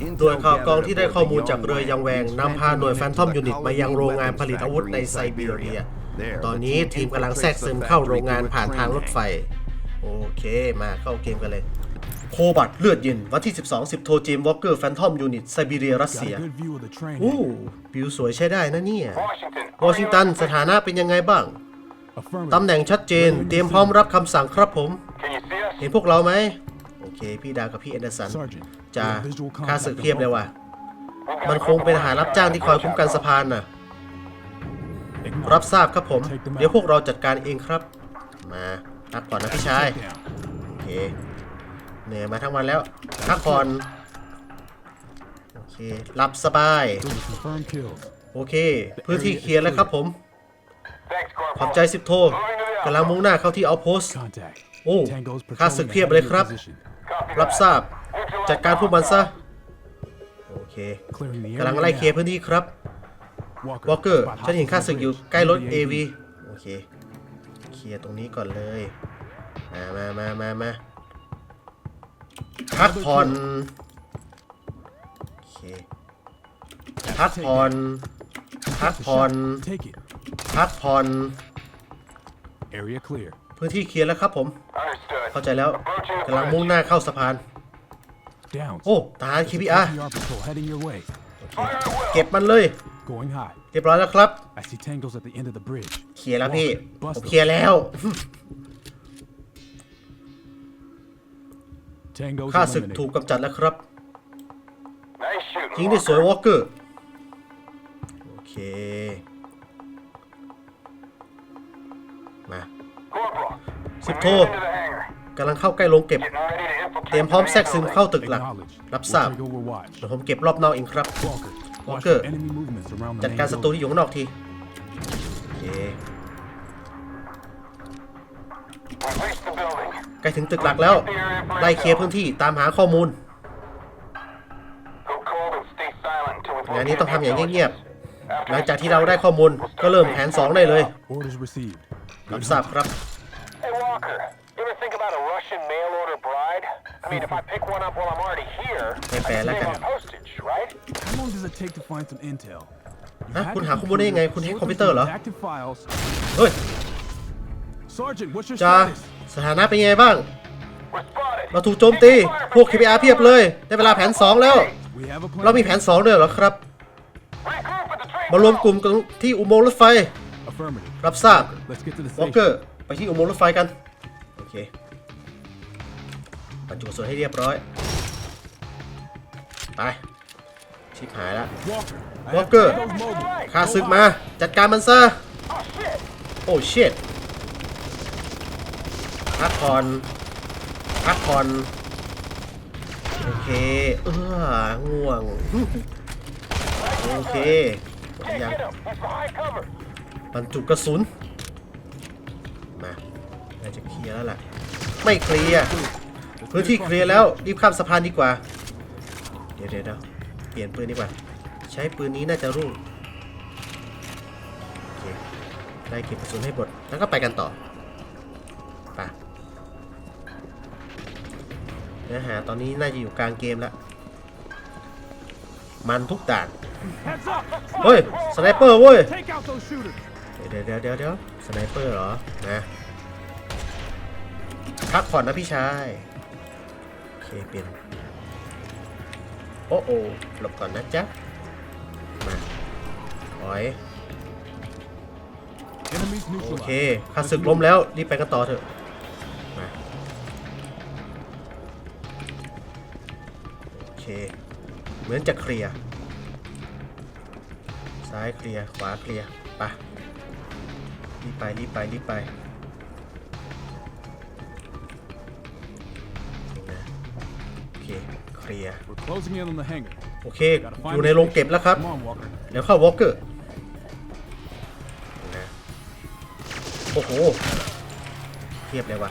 หน่วยข่าวกรองที่ได้ข้อมูลจากเรือยังแวงนำพาหน่วยแฟนทอมยูนิตมายังโรงงานผลิตอาวุธในไซบีเรีย ตอนนี้ทีมกำลังแทรกซึมเข้าโรงงานผ่านทางรถไฟ โอเคมาเข้าเกมกันเลย โคบัตเลือดเย็นวันที่ 12 10 โทเจมวอลเกอร์แฟนทอมยูนิตไซบีเรียรัส Got เซีย a good view of the train. อู้วิวสวยใช้ได้นะเนี่ย Washington. วอชิงตันสถานะเป็นยังไงบ้าง Affirmative. ตำแหน่งชัดเจน เตรียมพร้อมรับคำสั่งครับผม Can you see us? เห็นพวกเราไหมโอ เคพี่ดาวกับพี่แอนเดอร์สัน Sergeant. จะ we have visual ค่า contact ศึก of เทียบเลย both. ว่ะ มันคงเป็นทหารรับจ้างที่คอยคุ้มกันสะพานน่ะ Ignore. รับทราบครับผม เดี๋ยวพวกเราจัดการเองครับ มาพักก่อนนะพี่ชาย Check down. โอเคเหนื่อยมาทั้งวันแล้วพักผ่อนโอเคหลับสบาย Those are confirmed kills. โอเค พื้นที่เคลียร์แล้วครับผม Thanks, ขอบ Corporal. ใจสิบโทกำลังมุ่งหน้าเข้าที่เอาโพส Contact. โอ้ Tango's ค่าศึก patrolling เพียบ the เลย heavy ครับ position. Copy รับ that. ทราบ จัดการพวกมันซะ โอเค Clearing the กำลัง area ไล่เคลียร์ now. พื้นที่ครับ Walker. วอลเกอร์ spot ฉันเห็น hostiles ค่า on ศึก the อยู่ bridge. ใกล้รถ Near the AV AV. โอเค เคลียร์ตรงนี้ก่อนเลย มามามามามาพักผ่อน โอเค พักผ่อน พัก The ผ่อน shot. Take it. พักผ่อน Area clear. พื้นที่เคลียร์แล้วครับผม Understood. เข้าใจแล้ว Approaching the กำลัง bridge. มุ่งหน้าเข้าสะพาน Down. โอ้ทหาร KPR KPR patrol heading your way. Fire at will. เก็บมันเลย Going high. เรียบร้อยแล้วครับ I see tangos at the end of the bridge. เคลียร์แล้วพี่ Bust ผม them. เคลียร์แล้ว Tangos ค่าศึก eliminated. ถูกกำจัดแล้วครับ Nice shooting. ยิงได้สวยวอลเกอร์ โอเค Corporal. Sip we're to. moving into the hangar. กำลังเข้าใกล้โรงเก็บ Getting ready to infiltrate เตรียมพร้อม the แทร main กซึม building. เข้าตึกหลัก Acknowledged. รับ We'll ทราบ take over watch. เดี๋ยวผมเก็บรอบนอกเองครับ Walker. Watch Walker. for enemy movements around the จัด main การศัตรู building. ที่อยู่ข้างนอกทีโอเค We've reached the building. ใกล้ถึงตึกหลักแล้ว ไล่เคลียร์พื้นที่ตามหาข้อมูล Go cold and stay silent until we งานนี้ locate ต้องทำอย่าง the เงียบ intelligence. ๆหลังจากที่เราได้ข้อมูลก็เริ่มแผน 2 ได้เลย Orders received. รับทราบครับ Hey Walker, you ever think about a Russian mail order bride? I mean, if I pick one up while I'm already here, I Hey, can pala save ka. on postage, right? How long does it take to find some intel? You ฮะ had คุณ to หาข้อมูลได้ยังไง คุณ sort ให้ through คอมพิวเตอร์เหรอ active files. เฮ้ย Sergeant, what's your จ้า status? สถานะเป็นยังไงบ้าง We're spotted. เราถูกโจมตี พวก KPR เพียบเลย ได้เวลาแผน 2 แล้ว We have a plan. เรามีแผน 2 ด้วยเหรอครับ Regroup at the train. มารวมกลุ่มกันที่อุโมงค์รถไฟ Affirmative. รับทราบ Let's get to the วอล station. เกอร์ ไปที่อุโมงค์รถไฟกัน โอเคบรรจุกระส่วนให้เรียบร้อย ไป ชิบหายแล้ว Walker. I have Walker. tangos mobile. ข้าศึกมา จัดการมันซะ โอ้เชิตพักผ่อนพักผ่อนโอเค เออง่วง โอเคยังบรรจุกระสุน ไม่เคลียร์พื้นที่เคลียร์แล้วรีบข้ามสะพานดีกว่า เดี๋ยวเดี๋ยวเดี๋ยวเปลี่ยนปืนดีกว่า ใช้ปืนนี้น่าจะรุ่งไล่เก็บกระสุนให้หมดแล้วก็ไปกันต่อไปเนื้อหาตอนนี้น่าจะอยู่กลางเกมแล้ว มันทุกด่าน เฮ้ย สไนเปอร์เว้ย เดี๋ยวเดี๋ยวเดี๋ยวเดี๋ยวสไนเปอร์เหรอ นะ พักผ่อนนะพี่ชาย โอเคเปลี่ยน โอ้โอหลบก่อนนะจ๊ะ มาถอย โอเคข้าศึกล้มแล้ว รีบไปกันต่อเถอะ มา โอเค เหมือนจะเคลียร์ ซ้ายเคลียร์ ขวาเคลียร์ ไป รีบไป รีบไป รีบไป เคลียร์ We're closing in on the hangar. โอเค Gotta อ find ยู่ the ในโรง station. เก็บแล้วครับ Come on, Walker. เดี๋ยวเข้าวอลเกอร์นะโอ้โหเทียบเลยว่ะ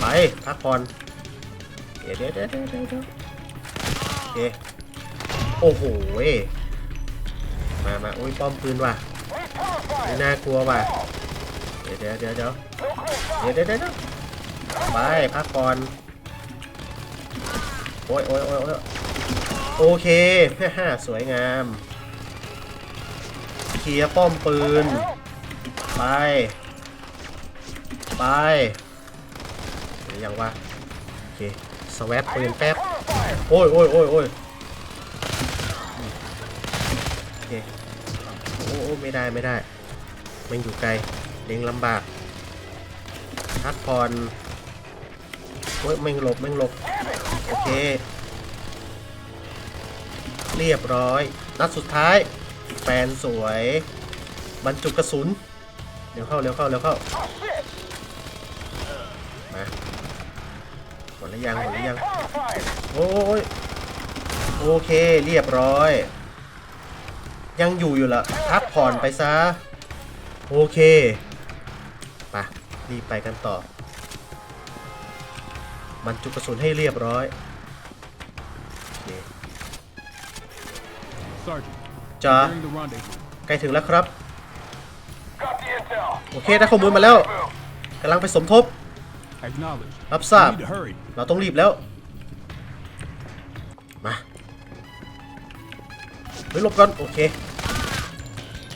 ไปพักผ่อนเดี๋ยวเดี๋ยวเดี๋ยวเดี๋ยวเดี๋ยวเดี๋ยวโอเคโอ้โหเว้ยมามาอุ้ยป้อมปืนว่ะ He's cover fire. ไม่น่ากลัวว่ะ เดี๋ยวเดี๋ยวเดี๋ยวเดี๋ยว No clear shot. เดี๋ยวเดี๋ยวเดี๋ยวไปพักผ่อน โอ้ยโอ้ยโอ้ยโอ้ยโอเคฮ่าสวยงาม เคลียร์ป้อมปืน ไป ไปเดี๋ยวยังวะโอเค สวับปืนแป๊บ โอ้ยโอ้ยโอ้ยโอ้ยโอเคโอ้โอ้ไม่ได้ไม่ได้ มันอยู่ไกลเล็งลำบากพักผ่อน โอ้ยแม่งหลบแม่งหลบ โอเค เรียบร้อย นัดสุดท้ายแฟนสวย บรรจุกระสุนเร็วเข้าเร็วเข้าเร็วเข้า มาหมดแล้วยังหมดแล้วยัง โอ้ยโอเคเรียบร้อย ยังอยู่อยู่ละพักผ่อนไปซะ โอเคไปะรีบไปกันต่อ บรรจุกระสุนให้เรียบร้อยโอเค Sergeant, จ้า nearing the rendezvous. ใกล้ถึงแล้วครับ Got the intel. โอเคได้ข้อมูลมาแล้วกำลังไปสมทบ Acknowledged. รับทราบ We need to hurry. เราต้องรีบแล้ว มาเฮ้ยหลบก่อน โอเค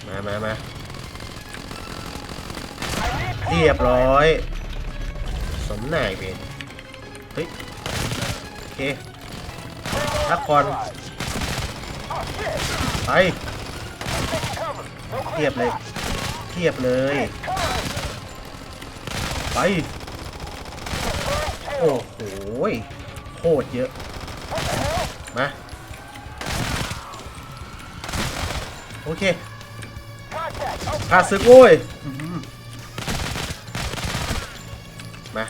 มามามาเรียบร้อย สมนายเวน เฮ้ยโอเคพักก่อนไปเทียบเลยเทียบเลย ไป โอ้โหโคตรเยอะ มา โอเคขาดศึกโว้ยมา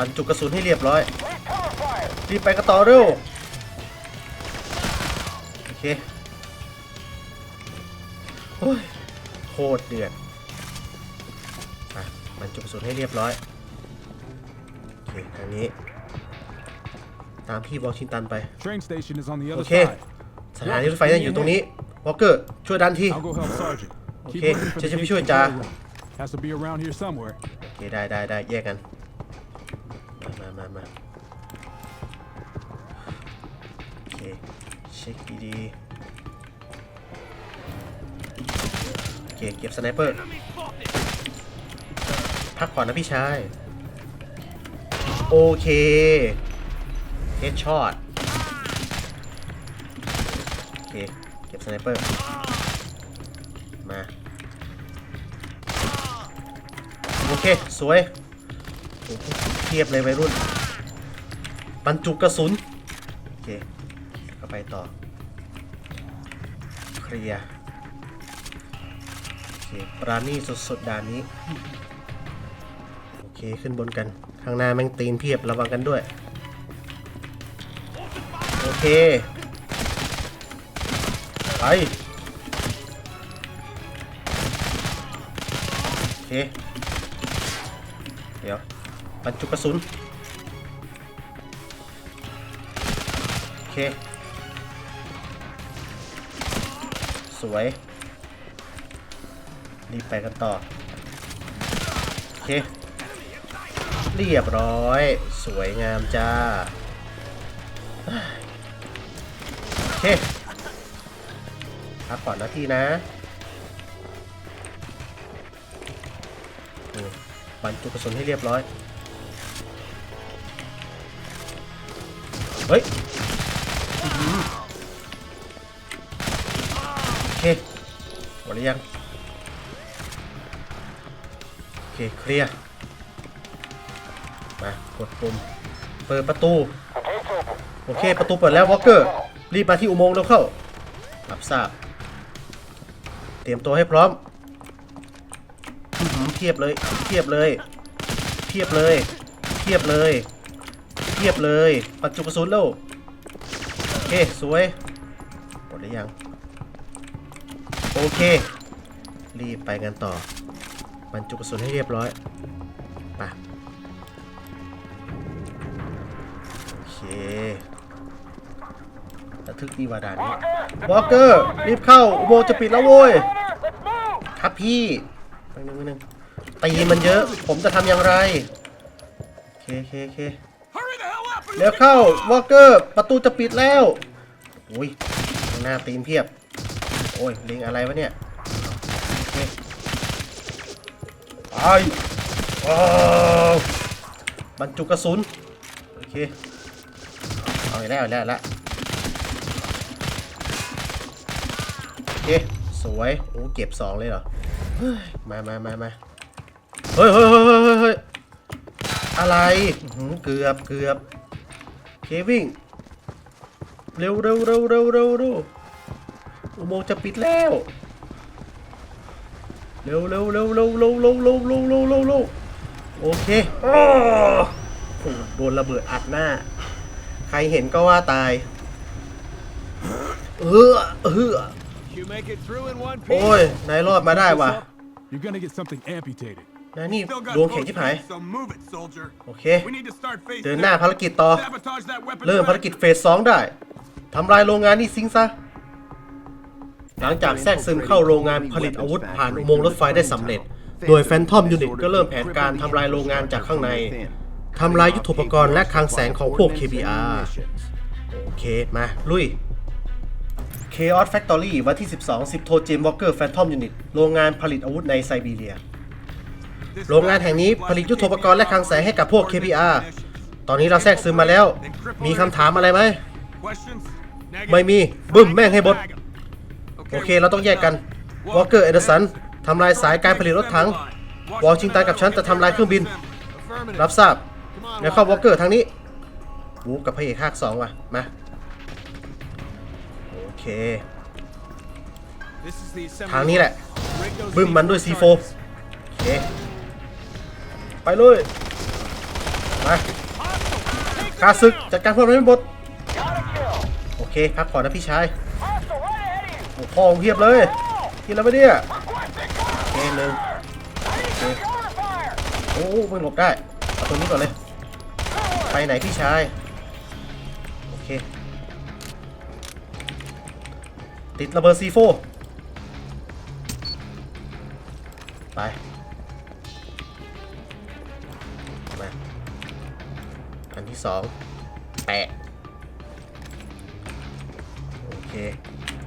บรรจุกระสุนให้เรียบร้อย รีบไปกันต่อเร็ว โอเคโอ้ยโคตรเดือดมาบรรจุกระสุนให้เรียบร้อยโอเคทางนี้ ตามพี่วอชิงตันไป Train station is on the other Okay. side. สถานีรถไฟนั่นอยู่ตรงนี้วอลเกอร์ช่วยดันที I'll go help Sergeant. Keep Okay, looking for the จะจะไป gate ช่วย to จ่า the room. Has to be around here somewhere. โอเค ได้ได้ได้แยกกัน มาโอเคเช็คดีๆโอเคเก็บสไนเปอร์พักผ่อนนะพี่ชาย โอเคเฮดช็อตโอเคเก็บสไนเปอร์มาโอเค สวยเทียบเลยวัยรุ่น บรรจุกระสุน โอเคก็ไปต่อ เคลียร์โอเคปราณีสุดๆด่านนี้ โอเคขึ้นบนกัน ข้างหน้าแม่งตีนเพียบระวังกันด้วย โอเค ไป โอเค เดี๋ยวบรรจุกระสุน เค สวย รีบไปกันต่อ โอเค เรียบร้อย สวยงามจ้า โอเคพักก่อนนะพี่นะบรรจุกระสุนให้เรียบร้อย เฮ้ย โอเคหมดหรือยัง โอเค เคลียร์ มา กดปุ่ม เปิดประตู โอเค ประตูเปิดแล้ววอลเกอร์ รีบมาที่อุโมงค์แล้วเข้า รับทราบ เตรียมตัวให้พร้อมอื้อหือเทียบเลย เทียบเลย เทียบเลย เทียบเลย เทียบเลย ปัจจุกระสุนแล้ว เค สวยหมดหรือยัง โอเค รีบไปกันต่อบรรจุกระสุนให้เรียบร้อยไปโอเคระทึกดีวาดานนี้วอลเกอร์รีบเข้าอุโมงค์จะปิดแล้วโว้ยครับพี่ไปหนึ่งไปหนึ่งตีมันเยอะ ผมจะทำอย่างไรโอเคโอเคโอเค Hurry the hell up เร็วเข้าวอลเกอร์ประตูจะปิดแล้วอุ้ยหน้าตีนเพียบ โอ้ยลิงอะไรวะเนี่ยไปอ้าวบรรจุกระสุน โอเค เอาอีกแล้วเอาอีกแล้วเอาอีกแล้วโอเค สวย โอ้ เก็บสองเลยเหรอ มามามามาเฮ้ยเฮ้ยเฮ้ยเฮ้ยเฮ้ยอะไร เกือบเกือบ เควิ่ง เร็วเร็วเร็วเร็วเร็วเร็วอุโมงค์จะปิดแล้ว เร็วเร็วเร็วเร็วเร็วเร็วเร็วเร็วเร็วเร็วเร็วโอเคอ้อโอ้โดนระเบิดอัดหน้า ใครเห็นก็ว่าตาย เออเออ You make it through in one โอ้ยนายรอดมาได้ว่ะ You're gonna get something amputated. นายนี่ Still got ดวงแข็งชิบหาย potions, so move it, soldier. โอเค We need to start phase เดิน two. หน้าภารกิจต่อ Sabotage that weapon. เริ่มภารกิจเฟสสองได้ ทำลายโรงงานนี่ซิงซะ หลังจากแทรกซึมเข้าโรงงานผลิตอาวุธผ่านอุโมงค์รถไฟได้สำเร็จ โดยแฟนทอมยูนิตก็เริ่มแผนการทำลายโรงงานจากข้างใน ทำลายยุทโธปกรณ์และคลังแสงของพวก KBR โอเค มา ลุย Chaos Factory วันที่ 12 10 โทเจมวอลเกอร์แฟนทอมยูนิต โรงงานผลิตอาวุธในไซบีเรีย This โรงงานแห่งนี้ผลิตยุทโธปกรณ์และคลังแสงให้กับพวก KBR ตอนนี้เราแทรกซึมมาแล้ว มีคำถามอะไรไหม Questions? ไม่มี บึ้มแม่งให้หมดโอเคเราต้องแยกกัน วอลเกอร์ เอเดอร์สันทำลายสายการผลิตรถถัง วอลชิงตันกับฉันจะทำลายเครื่องบิน Affirmative. รับทราบแล้วเข้าวอลเกอร์ทางนี้วูกับพระเอกภาคสองว่ะ มา โอเค This is the assembly ทางนี้แหละ Break those บึ้มมันด้วย C4 C4 โอเค ไปเลยมาข้าศึกจัดการพวกมันให้หมดโอเคพักผ่อนนะพี่ชายโอ้พ่อเพียบเลยกินแล้วไหมเนี่ยโอเคหนึ่งโอ้มึงหลบได้เอาตัวนี้ก่อนเลยไปไหนพี่ชายโอเคติดระเบิด C4 ไป สองแปะโอเค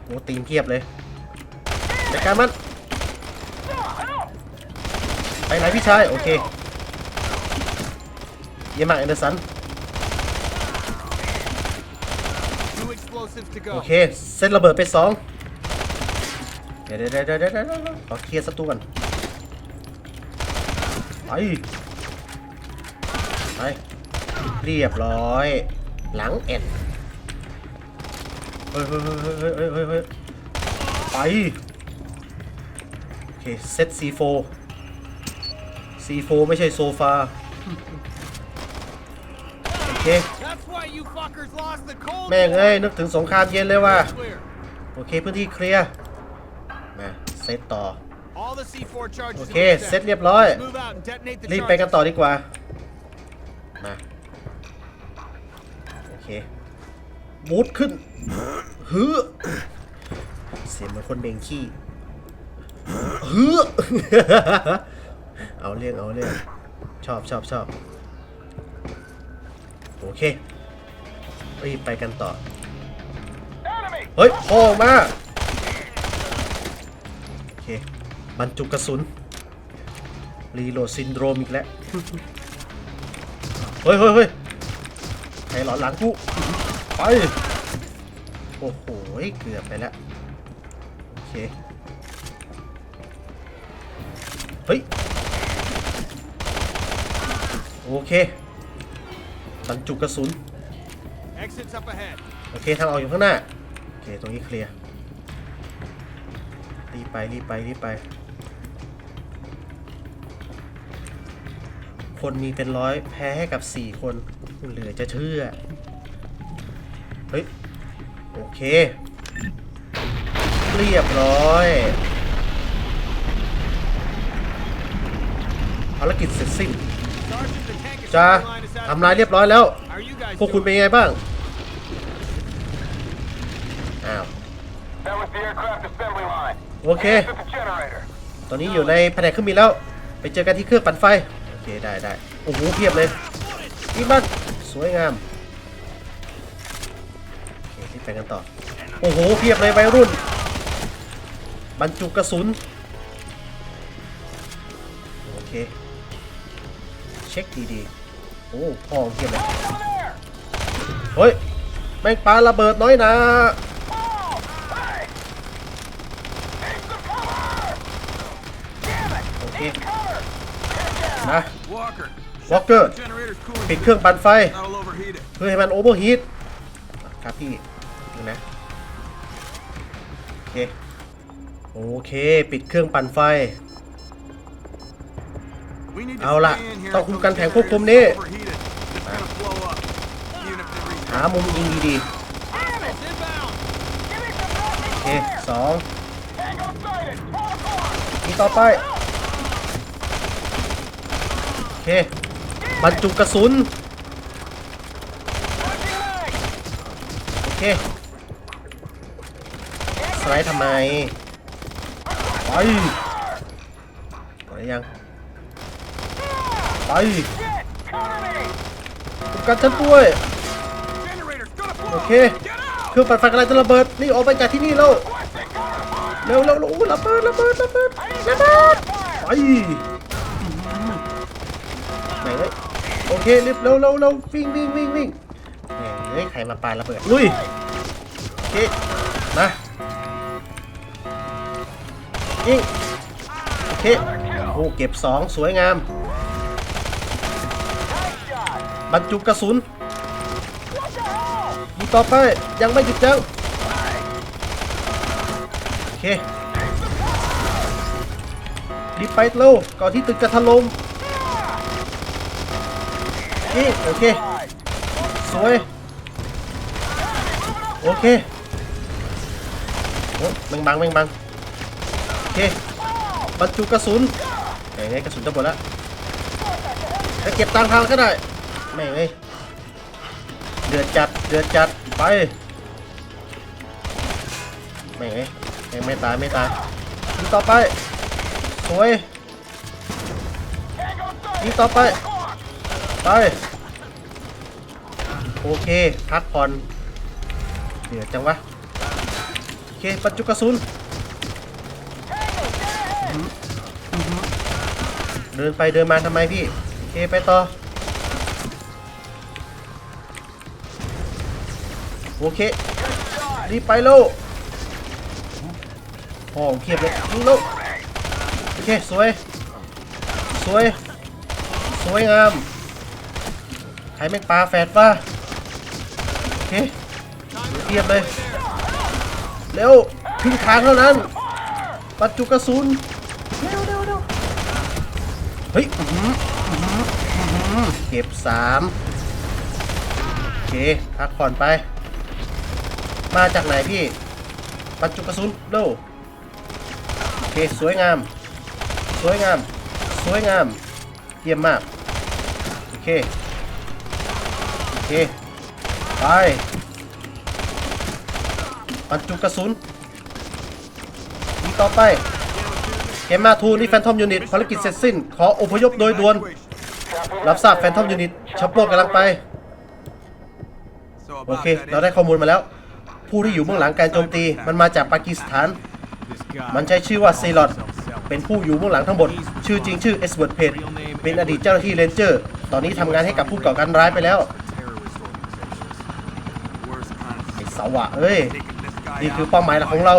โอ้ตีมเพียบเลยจัดการมันไปไหนพี่ชาย โอเคเยี่ยมมากแอนเดอร์สัน Two explosives to โอ go. เคเซตระเบิดไปสองเดี๋ยวเดี๋ยวเดี๋ยวเดี๋ยวเดี๋ยวเดี๋ยวขอเคลียร์ศัตรูก่อนไปไป เรียบร้อย หลังแอนเฮ้ยเฮ้ยเฮ้ยเฮ้ยเฮ้ยเฮ้ยเฮ้ยไปโอเคเซต C4 C4 ไม่ใช่โซฟาโอเคแม่งเอ้ยนึกถึงสงครามเย็นเลยว่ะโอเคพื้นที่เคลียร์มาเซตต่อโอเคเซตเรียบร้อยรีบไปกันต่อดีกว่ามา เคบูทขึ้นฮือเสียงเหมือนคนเบงขี้ฮือเอาเรื่องเอาเรื่องชอบชอบชอบโอเครีบไปกันต่อ เฮ้ยโผล่อมาโอเคบรรจุกระสุน รีโหลดซินโดรมอีกแล้ว เฮ้ยเฮ้ยเฮ้ย ใครหลอนหลังกูไป โอ้โหเกือบไปแล้ว โอเค เฮ้ย โอเคบรรจุกระสุน Exits up ahead. โอเคทางออกอยู่ข้างหน้า โอเค ตรงนี้เคลียร์ รีบไป รีบไป รีบไป คนมีเป็นร้อยแพ้ให้กับ 4 คน เหลือจะเชื่อ เฮ้ย โอเค เรียบร้อยภารกิจเสร็จสิ้นจะ assembly line is out. ทำลายเรียบร้อยแล้ว พวกคุณเป็นยังไงบ้าง อ้าว โอเค ตอนนี้อยู่ในแผนกเครื่องบินแล้ว ไปเจอกันที่เครื่องปั่นไฟ โอเค ได้ได้โอ้โหเพียบเลยนี่บ้าน สวยงามโอเคที่ไปกันต่อ โอ้โหเพียบเลยวัยรุ่น บรรจุกระสุน โอเค เช็คดีๆ โอ้พ่อเพียบเลย เฮ้ย แม่งปาระเบิดน้อยนะโอเคนะ Walker. Walker. The generator's cooling. ปิดเครื่องปั่นไฟ That'll overheat it. เพื่อให้มันโอเวอร์ฮีทครับพี่ดูนะโอเคโอเค ปิดเครื่องปั่นไฟ We need to เอาล่ะ stay in here ต้องคุม until กัน the แผงควบคุมนี้ generator's overheated. It's gonna blow up. Even if they reach หามุมยิงดี Hostiles inbound. ๆโอเคสองทีต่อไปโอเค บรรจุกระสุน โอเค สไลด์ทำไมไปหมดหรือยัง ไปกันฉันด้วย โอเคเครื่องปั่นไฟกำลังจะระเบิด นี่ออกไปจากที่นี่แล้วเร็วเร็วเร็วระเบิดระเบิดระเบิดระเบิดไปไหนเลย โอเครีบเร็วเร็วเร็ววิ่งวิ่งวิ่งวิ่งแหมเฮ้ยใครมาปาระเบิดลุยโอเคมายิงโอเคโอ้เก็บสองสวยงาม บรรจุกระสุนยิงต่อไปยังไม่หยุดยั้งโอเครีบไปเร็วก่อนที่ตึกจะถล่ม ยิงโอเคสวยโอเคโอ้แมงบังแมงบังโอเคบรรจุกระสุนไหนไงกระสุนจะหมดแล้วจะเก็บตังค์ทางก็ได้ไม่งเอ้เดือดจัดเดือดจัดไปไม่งเอ้ยยังไม่ตายไม่ตายยิงต่อไปสวยยิงต่อไป ไป โอเค พักผ่อนเดือดจังวะ โอเคบรรจุกระสุน เดินไปเดินมาทำไมพี่ โอเค ไปต่อ โอเค รีบไปเร็วห้อเพียบเลยยิงเร็วโอเค สวย สวย สวยงาม ใครแม่งปลาแฟดวะโอเคเทียบเลย เร็วครึ่งทางเท่านั้น ปัจจุกระสุนเร็วเร็วเร็วเฮ้ยเก็บสามโอเคพักผ่อนไป มาจากไหนพี่ ปัจจุกระสุนเร็วโอเคสวยงาม สวยงาม สวยงาม เยี่ยมมาก โอเค ไปบรรจุกระสุนยิงต่อไป เกมมาทูนี่แฟนทอมยูนิตภารกิจเสร็จสิ้น ขออพยพโดยด่วน รับทราบแฟนทอมยูนิตชัปโปกำลังไป โอเค เราได้ข้อมูลมาแล้ว ผู้ที่อยู่เบื้องหลังการโจมตีมันมาจากปากีสถาน มันใช้ชื่อว่าซีลอดเป็นผู้อยู่เบื้องหลังทั้งหมด ชื่อจริงชื่อเอสเวิร์ดเพจเป็นอดีตเจ้าหน้าที่เรนเจอร์ ตอนนี้ทำงานให้กับผู้ก่อการร้ายไปแล้ว เขาอะเฮ้ย นี่คือเป้าหมายหลักของเรา